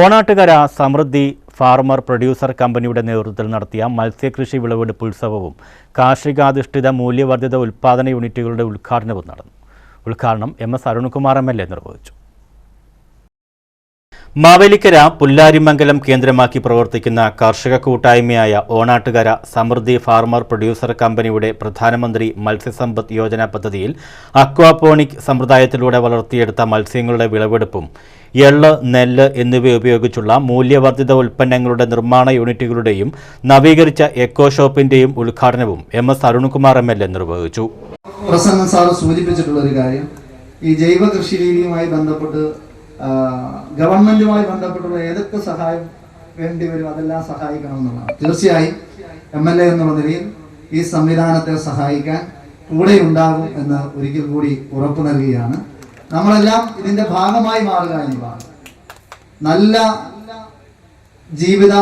ഓണാട്ടുകര സമൃദ്ധി farmer producer കമ്പനിയുടെ നേതൃത്വത്തിൽ നടത്തിയ മത്സ്യകൃഷി വിളവെടുപ്പ് ഉത്സവവും കാർഷികാധിഷ്ഠിത മൂല്യവർദ്ധിത ഉൽപ്പാദന യൂണിറ്റുകളുടെ ഉദ്ഘാടനവും നടന്നു. ഉദ്ഘാടനം M S Arunkumar M L A നിർവഹിച്ചു. മാവേലിക്കര പുല്ലാരിമംഗലം കേന്ദ്രമാക്കി പ്രവർത്തിക്കുന്ന കാർഷിക കൂട്ടായ്മയായ ഓണാട്ടുകര സമൃദ്ധി ഫാർമർ പ്രൊഡ്യൂസർ കമ്പനിയുടെ പ്രധാനമന്ത്രി മത്സ്യസമ്പദ് യോജന പദ്ധതിയിൽ അക്വാപോണിക് സമ്പ്രദായത്തിലൂടെ വളർത്തിയെടുത്ത മത്സ്യങ്ങളുടെ വിളവെടുപ്പും എള്ള് നെല്ല് എന്നിവ ഉപയോഗിച്ചുള്ള മൂല്യവർദ്ധിത ഉൽപ്പന്നങ്ങളുടെ നിർമ്മാണ യൂണിറ്റുകളുടെയും നവീകരിച്ച എക്കോ ഷോപ്പിന്റെയും ഉദ്ഘാടനവും M S Arunkumar M L A നിർവഹിച്ചു. സൂചിപ്പിച്ചിട്ടുള്ള ഒരു കാര്യം ഈ ജൈവ കൃഷി രീതിയുമായി ബന്ധപ്പെട്ട് ഗവൺമെന്റുമായി ബന്ധപ്പെട്ടുള്ള ഏതൊക്കെ സഹായം വേണ്ടി വരും അതെല്ലാം സഹായിക്കണം എന്നുള്ളതാണ്. തീർച്ചയായും എം എൽ എ എന്നുള്ള നിലയിൽ ഈ സംവിധാനത്തെ സഹായിക്കാൻ കൂടെ ഉണ്ടാകും എന്ന് ഒരിക്കൽ കൂടി ഉറപ്പ് നൽകുകയാണ്. നമ്മളെല്ലാം ഇതിന്റെ ഭാഗമായി മാറുക എന്നുള്ളതാണ്. നല്ല ജീവിത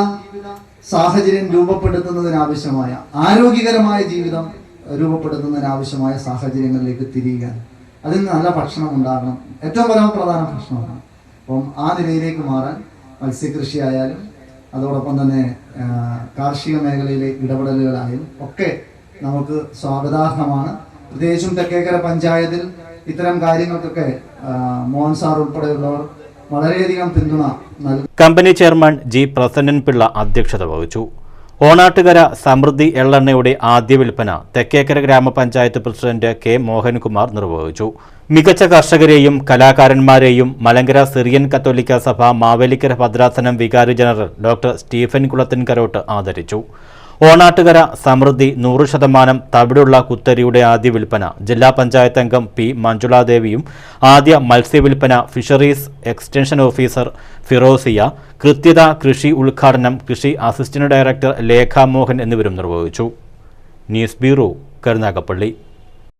സാഹചര്യം രൂപപ്പെടുത്തുന്നതിനാവശ്യമായ ആരോഗ്യകരമായ ജീവിതം രൂപപ്പെടുത്തുന്നതിനാവശ്യമായ സാഹചര്യങ്ങളിലേക്ക് തിരിയുക. അതിന് നല്ല ഭക്ഷണം ഉണ്ടാകണം. ഏറ്റവും പരമപ്രധാന ഭക്ഷണമാണ്. അപ്പം ആ നിലയിലേക്ക് മാറാൻ മത്സ്യകൃഷി ആയാലും അതോടൊപ്പം തന്നെ കാർഷിക മേഖലയിലെ ഇടപെടലുകളായാലും ഒക്കെ നമുക്ക് സ്വാഗതാർഹമാണ്. പ്രത്യേകിച്ചും തെക്കേക്കര പഞ്ചായത്തിൽ ഇത്തരം കാര്യങ്ങൾക്കൊക്കെ മോഹൻ സാർ ഉൾപ്പെടെയുള്ളവർ വളരെയധികം പിന്തുണ നൽകും company chairman G Prasannan Pillai അധ്യക്ഷത വഹിച്ചു. ഓണാട്ടുകര സമൃദ്ധി എള്ളെണ്ണയുടെ ആദ്യ വിൽപ്പന തെക്കേക്കര ഗ്രാമപഞ്ചായത്ത് പ്രസിഡന്റ് കെ മോഹൻകുമാർ നിർവഹിച്ചു. മികച്ച കർഷകരെയും കലാകാരന്മാരെയും മലങ്കര സിറിയൻ കത്തോലിക്ക സഭ മാവേലിക്കര ഭദ്രാസനം വികാരി ജനറൽ ഡോക്ടർ സ്റ്റീഫൻ കുളത്തിൻകരോട്ട് ആദരിച്ചു. ഓണാട്ടുകര സമൃദ്ധി നൂറ് ശതമാനം തവിടുള്ള കുത്തരിയുടെ ആദ്യ വിൽപ്പന. ജില്ലാ പഞ്ചായത്ത് അംഗം പി മഞ്ജുളാദേവിയും ആദ്യ മത്സ്യവിൽപ്പന ഫിഷറീസ് എക്സ്റ്റൻഷൻ ഓഫീസർ ഫിറോസിയ കൃത്യത കൃഷി ഉദ്ഘാടനം കൃഷി അസിസ്റ്റന്റ് ഡയറക്ടർ ലേഖ മോഹൻ എന്നിവരും നിർവഹിച്ചു. News bureau Karunagappally.